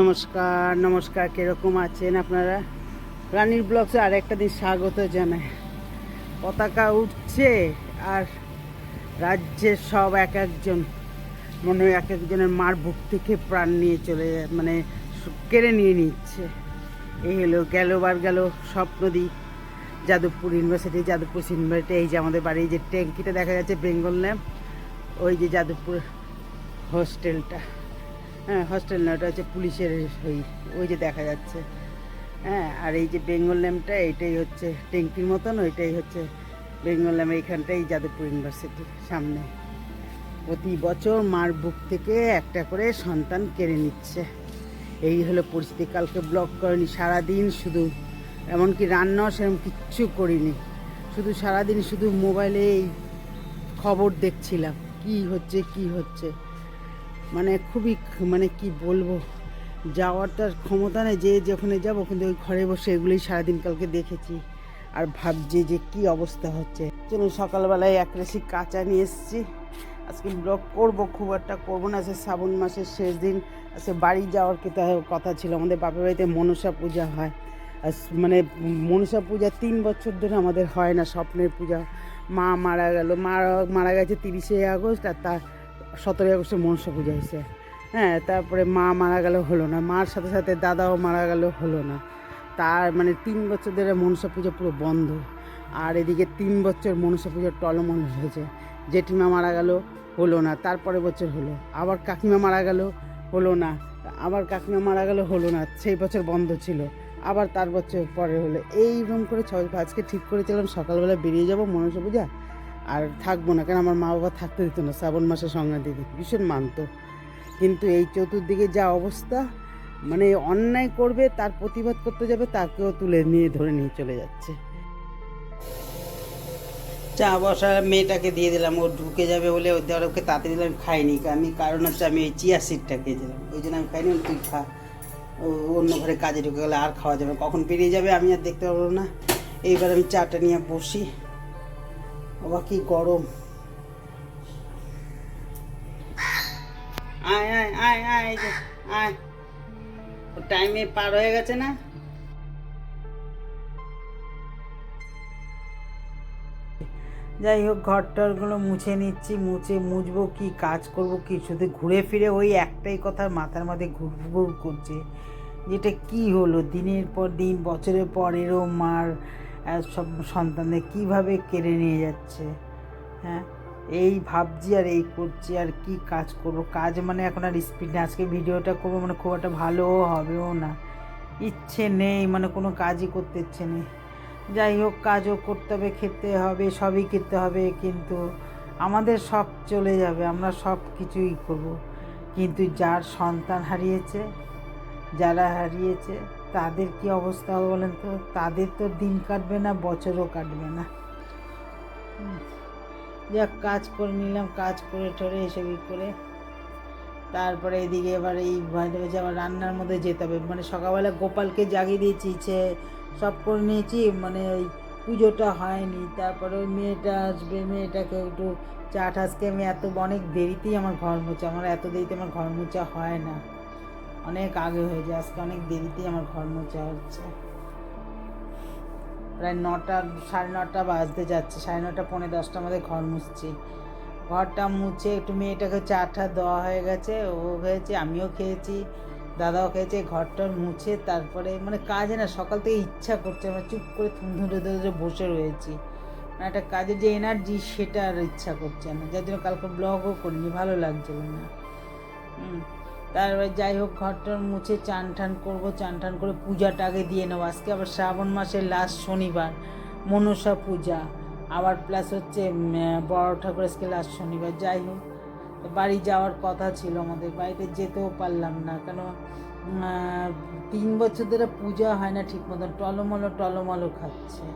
নমস্কার নমস্কার, কীরকম আছেন আপনারা? রানীর ব্লগসে আর একটা দিন স্বাগত জানাই। পতাকা উঠছে আর রাজ্যের সব এক একজন, মনে হয় এক একজনের মার বুক থেকে প্রাণ নিয়ে চলে যায় মানে কেড়ে নিয়ে নিচ্ছে। এই হলো গেলবার গেল স্বপ্নদ্বীপ যাদবপুর ইউনিভার্সিটি যাদবপুর ইউনিভার্সিটি এই যে আমাদের বাড়ি যে ট্যাঙ্কিটা দেখা যাচ্ছে, বেঙ্গল ল্যাম্প, ওই যে যাদবপুর হোস্টেলটা। হ্যাঁ হস্টেল না, ওটা হচ্ছে পুলিশের ওই ওই যে দেখা যাচ্ছে। হ্যাঁ আর এই যে বেঙ্গল ল্যাম্পটা এইটাই হচ্ছে ট্যাঙ্কির মতন, ওইটাই হচ্ছে বেঙ্গল ল্যাম্প এইখানটাই যাদবপুর ইউনিভার্সিটির সামনে। প্রতি বছর মার বুক থেকে একটা করে সন্তান কেড়ে নিচ্ছে। এই হলো পরিস্থিতি, কালকে ব্লগ করিনি, সারাদিন শুধু, এমনকি রান্নাও সেরকম কিচ্ছু করিনি। শুধু সারাদিন শুধু মোবাইলে এই খবর দেখছিলাম, কি হচ্ছে কি হচ্ছে। মানে খুবই মানে কি বলব, যাওয়ার ক্ষমতা নেই, যে যেখানে যাব কিন্তু ওই ঘরে বসে এগুলোই সারাদিন কালকে দেখেছি। আর ভাবছি যে কি অবস্থা হচ্ছে। চলুন সকালবেলায় এক রেসি কাঁচা নিয়ে এসেছি। আজকে ব্লগ করব, খুব একটা করব না আজকে শ্রাবণ মাসের শেষ দিন আজকে বাড়ি যাওয়ার কথা- কথা ছিল। আমাদের বাপের বাড়িতে মনসা পূজা হয়। মানে মনসা পূজা তিন বছর ধরে আমাদের হয় না, স্বপ্নের পূজা। মা মারা গেল মা মারা গেছে তিরিশে আগস্ট, আর তার সতেরোই আগস্টে মনসা পূজা হয়েছে। হ্যাঁ তারপরে মা মারা গেল হলো না। মার সাথে সাথে দাদাও মারা গেল হলো না। তার মানে তিন বছর ধরে মনসা পুজো পুরো বন্ধ। আর এদিকে তিন বছর মনসা পুজো টলমল হয়েছে। জেঠিমা মারা গেল হলো না। তারপরে বছর হলো। আবার কাকিমা মারা গেল হলো না। আবার কাকিমা মারা গেল হলো না। সেই বছর বন্ধ ছিল। আবার তার বছর পরে হলো। এইরকম করে ছয় আজকে ঠিক করেছিলাম। সকালবেলা বেরিয়ে যাব মনসা পূজা। আর থাকব না, কেন আমার মা বাবা থাকতে দিত না, শ্রাবণ মাসে দিদি ভীষণ মানতো। কিন্তু এই চতুর্দিকে যা অবস্থা মানে অন্যায় করবে, তার প্রতিবাদ করতে যাবে, তাকেও তুলে নিয়ে, ধরে নিয়ে চলে যাচ্ছে। চা বসা মেয়েটাকে দিয়ে দিলাম, ও ঢুকে যাবে বলে ও দেওয়ার ওকে তাতে দিলাম খাইনি। আমি কারণ হচ্ছে আমি ওই চিয়া সিডটা খেয়েছিলাম, ওই জন্য আমি খাইনি তুই খা। ও অন্য ঘরে কাজে ঢুকে গেলে আর খাওয়া যাবে। কখন পেরিয়ে যাবে আমি আর দেখতে পারব না। এইবার আমি চাটা নিয়ে বসি। বাবা কি গরম। আয় আয় আয় আয় আয়। টাইমে পার হয়ে গেছে না? যাই হোক ঘর টরগুলো মুছে নিচ্ছি মুছে মুছবো কি কাজ করব কি শুধু ঘুরে ফিরে ওই একটাই কথা মাথার মধ্যে ঘুরঘুর করছে। যেটা কি হলো? দিনের পর দিন বছরের পর এরম মার। আহ, সব সন্তানদের কীভাবে কেড়ে নিয়ে যাচ্ছে? হ্যাঁ? এই ভাবছি আর এই করছি আর কি কাজ করব। কাজ মানে এখন আর স্পিড নেই। আজকে ভিডিওটা করব মানে খুব একটা ভালোও হবেও না। ইচ্ছে নেই মানে কোনো কাজই করতে ইচ্ছে নেই। যাই হোক, কাজও করতে হবে, খেতে হবে, সবই খেতে হবে, কিন্তু আমাদের সব চলে যাবে, আমরা সব কিছুই করব। কিন্তু যার সন্তান হারিয়েছে, যারা হারিয়েছে তাদের কি অবস্থা হবে বলেন তো? তাদের তো দিন কাটবে না, বছরও কাটবে না। যাক, কাজ করে নিলাম, কাজ করে টরে এসবই করে? তারপরে এদিকে এবার এই হচ্ছে আবার রান্নার মধ্যে যেতে হবে। মানে সকালবেলা গোপালকে জাগিয়ে দিয়েছি সে সব করে নিয়েছি মানে ওই পুজোটা হয়নি। তারপরে ওই মেয়েটা আসবে, মেয়েটাকে একটু চা ঠাসকে আমি এত অনেক দেরিতেই আমার ঘর মোছা, আমার এত দেরিতে আমার ঘর মোছা হয় না। অনেক আগে হয়ে যায়, আজকে অনেক দেরিতেই আমার ঘর মোছা হচ্ছে। প্রায় নটা, সাড়ে নটা বাজতে যাচ্ছে, সাড়ে নটা, পৌনে দশটার মধ্যে ঘর মুছছি। ঘরটা মুছে একটু মেয়েটাকে চাটা দেওয়া হয়ে গেছে, ও খেয়েছে, আমিও খেয়েছি, দাদাও খেয়েছে, ঘরটা মুছে তারপরে মানে কাজে না, সকাল থেকে ইচ্ছা করছে, আমরা চুপ করে থুম ধরে ধরে বসে রয়েছি। মানে একটা কাজের যে এনার্জি, সেটা আর ইচ্ছা করছে না। যার জন্য কালকে ব্লগও করিনি, ভালো লাগছিল না। হুম। তারপরে যাই হোক, ঘরটার মুছে চান টান করব চান টান করে পূজাটা আগে দিয়ে নেব। আজকে আবার শ্রাবণ মাসের লাস্ট শনিবার, মনসা পূজা। আবার প্লাস হচ্ছে বড় ঠাকুর আজকে লাস্ট শনিবার। যাই হোক, বাড়ি যাওয়ার কথা ছিল আমাদের, বাড়িতে যেতেও পারলাম না। কেন তিন বছর ধরে পূজা হয় না ঠিক মতন, টলমলো টলমলো খাচ্ছে।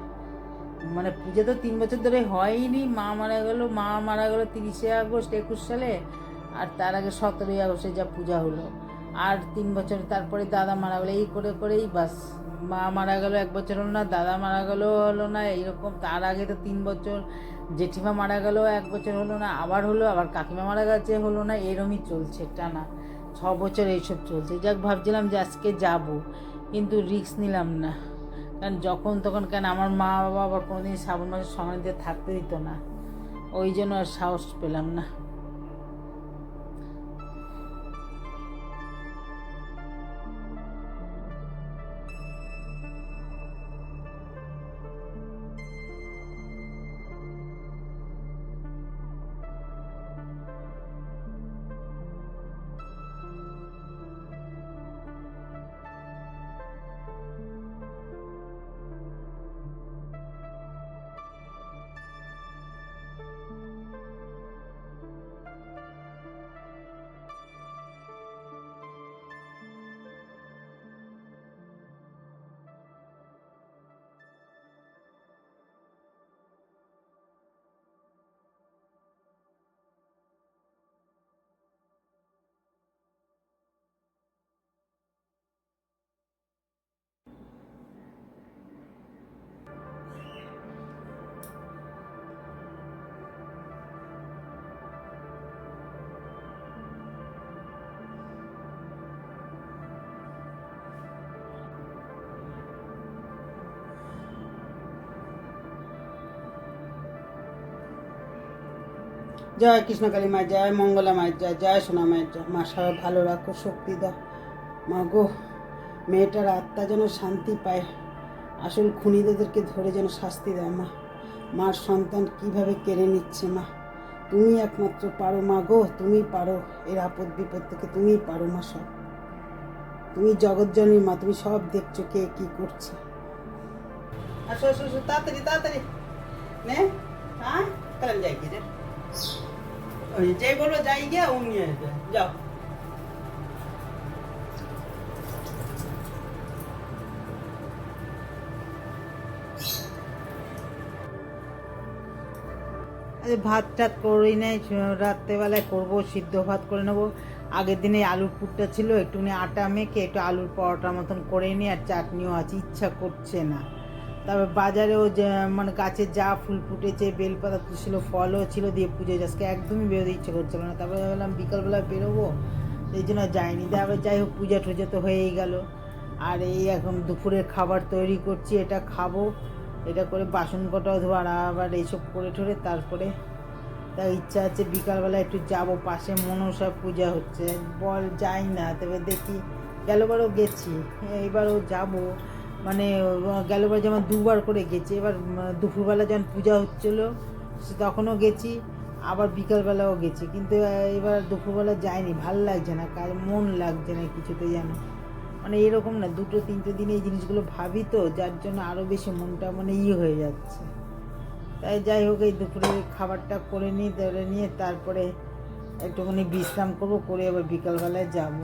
মানে পূজা তো তিন বছর ধরে হয়নি, মা মারা গেল, মা মারা গেল তিরিশে আগস্ট, একুশ সালে। আর তার আগে সতেরোই আগস্টে যা পূজা হলো। আর তিন বছর তারপরে দাদা মারা গেলো, এই করে করেই বাস। মা মারা গেল এক বছর হলো না, দাদা মারা গেল হলো না, এইরকম। তার আগে তো তিন বছর, জেঠিমা মারা গেল এক বছর হলো না, আবার হলো, আবার কাকিমা মারা গেছে হলো না, এরমই চলছে টানা। ছ বছর এইসব চলছে। যাক, ভাবছিলাম যে আজকে যাব, কিন্তু রিস্ক নিলাম না। কারণ যখন তখন কেন আমার মা বাবা আবার কোনোদিন শ্রাবণ মাসের দিয়ে থাকতে দিত না। ওই জন্য আর সাহস পেলাম না। জয় কৃষ্ণকালী মায়ের জয়, মঙ্গলা মায়ের জয় জয় সোনা মায়ের জয়। মা সবাই ভালো রাখো, শক্তি দাও। মা গো, মেয়েটার আত্মা যেন শান্তি পায়। আসল খুনিদেরকে ধরে যেন শাস্তি দেয় মা। মার সন্তান কীভাবে কেড়ে নিচ্ছে মা? তুমি একমাত্র পারো মা গো, তুমি পারো। এর আপদ বিপদ থেকে তুমিই পারো মা সব। তুমি জগৎজননী মা, তুমি সব দেখছ কে কি করছে। আসো আসো তাড়াতাড়ি তাড়াতাড়ি। নে হ্যাঁ তাহলে যাই কি রে ওই যেই যাও। ভাত টাত করি নাই, রাত্রেবেলায় করব, সিদ্ধ ভাত করে নেব। আগের দিনে আলুর পুরটা ছিল, একটুখানি আটা মেখে একটু আলুর পরোটার মতন করে নিই আর চাটনিও আছে, ইচ্ছা করছে না। তারপর বাজারেও যে মানে গাছে যা ফুল ফুটেছে, বেলপাতা ছিল, ফলও ছিল দিয়ে পুজো আজকে একদমই বেরোতে ইচ্ছে করছিল না। তারপরে ভাবলাম বিকালবেলা বেরোবো এই জন্য যাইনি। তারপরে যাই হোক, পূজা টুজা তো হয়েই গেল। আর এই এখন দুপুরের খাবার তৈরি করছি, এটা খাব। এটা করে বাসন কটাও ধোয়ার, আবার এইসব করে ঠরে তারপরে তার ইচ্ছা আছে বিকালবেলা একটু যাব পাশে, মনসা পূজা হচ্ছে। বল যাই না, তবে দেখি। গেলবারও গেছি, এইবারও যাব। মানে গেলবার যেমন দুবার করে গেছি, এবার দুপুরবেলা যখন পূজা হচ্ছিল তখনও গেছি, আবার বিকালবেলাও গেছি, কিন্তু এবার দুপুরবেলা যায়নি ভালো লাগছে না কাজ মন লাগছে না কিছুতে যেন। মানে এরকম না, দুটো, তিনটে দিনে এই জিনিসগুলো ভাবি তো, যার জন্য আরও বেশি মনটা মানে ই হয়ে যাচ্ছে। তাই যাই হোক, এই দুপুরে খাবারটা করে নিই ধরে নিয়ে তারপরে একটুখানি বিশ্রাম করব, করে আবার বিকালবেলায় যাব।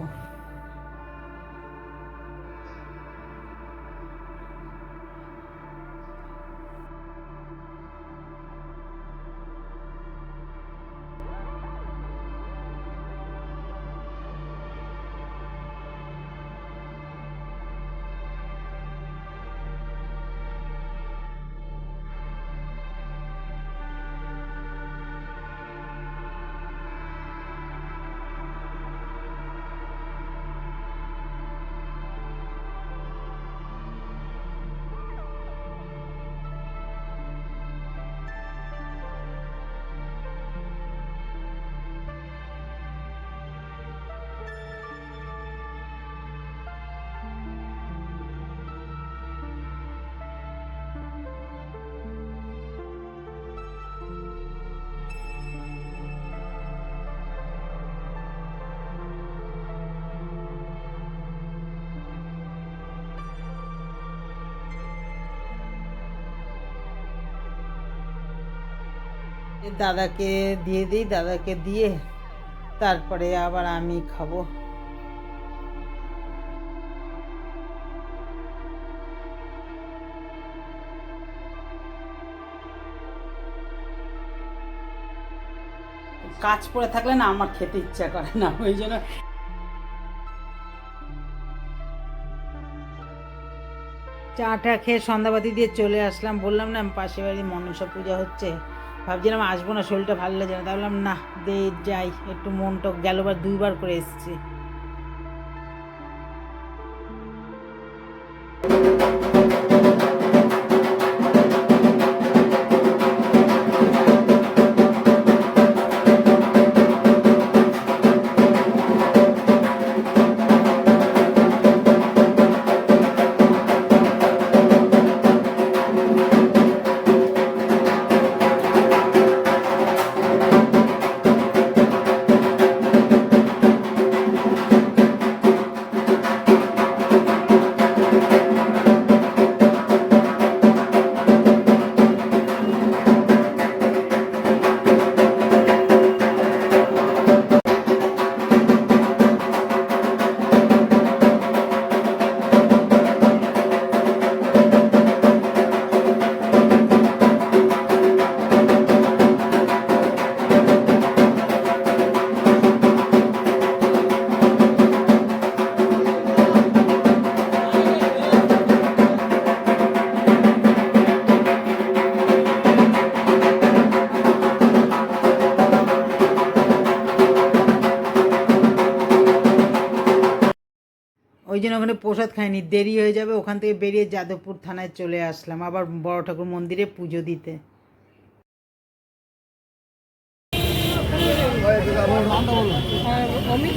দাদাকে দিয়ে দিই, দাদাকে দিয়ে তারপরে আবার আমি খাব। কাজ পড়ে থাকলে না আমার খেতে ইচ্ছা করে না, ওই জন্য চাটা খেয়ে সন্ধ্যাবাতি দিয়ে চলে আসলাম। বললাম না পাশে বাড়ি মনসা পূজা হচ্ছে। ভাবছিলাম আসব না, শরীরটা ভালো লাগছে না। তা বললাম না, দে, যাই। একটু মনটা গেলবার দুইবার করে এসেছি। জন্য ওখানে প্রসাদ খাইনি দেরি হয়ে যাবে ওখান থেকে বেরিয়ে যাদবপুর থানায় চলে আসলাম আবার বড় ঠাকুর মন্দিরে পুজো দিতে। অমিত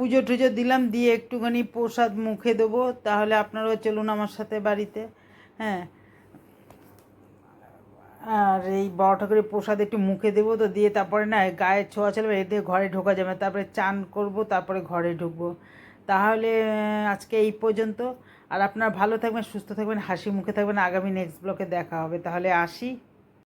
পুজো টুজো দিলাম, দিয়ে একটুখানি প্রসাদ মুখে দেবো, তাহলে আপনারাও চলুন আমার সাথে বাড়িতে হ্যাঁ। আর এই বড় ঠাকুরের প্রসাদ একটু মুখে দেবো, তো দিয়ে তারপরে না গায়ে ছোঁয়া চলবে এতে ঘরে ঢোকা যাবে তারপরে চান করব, তারপরে ঘরে ঢুকবো। তাহলে আজকে এই পর্যন্ত, আর আপনারা ভালো থাকবেন, সুস্থ থাকবেন, হাসি মুখে থাকবেন, আগামী নেক্সট ব্লকে দেখা হবে। তাহলে আসি।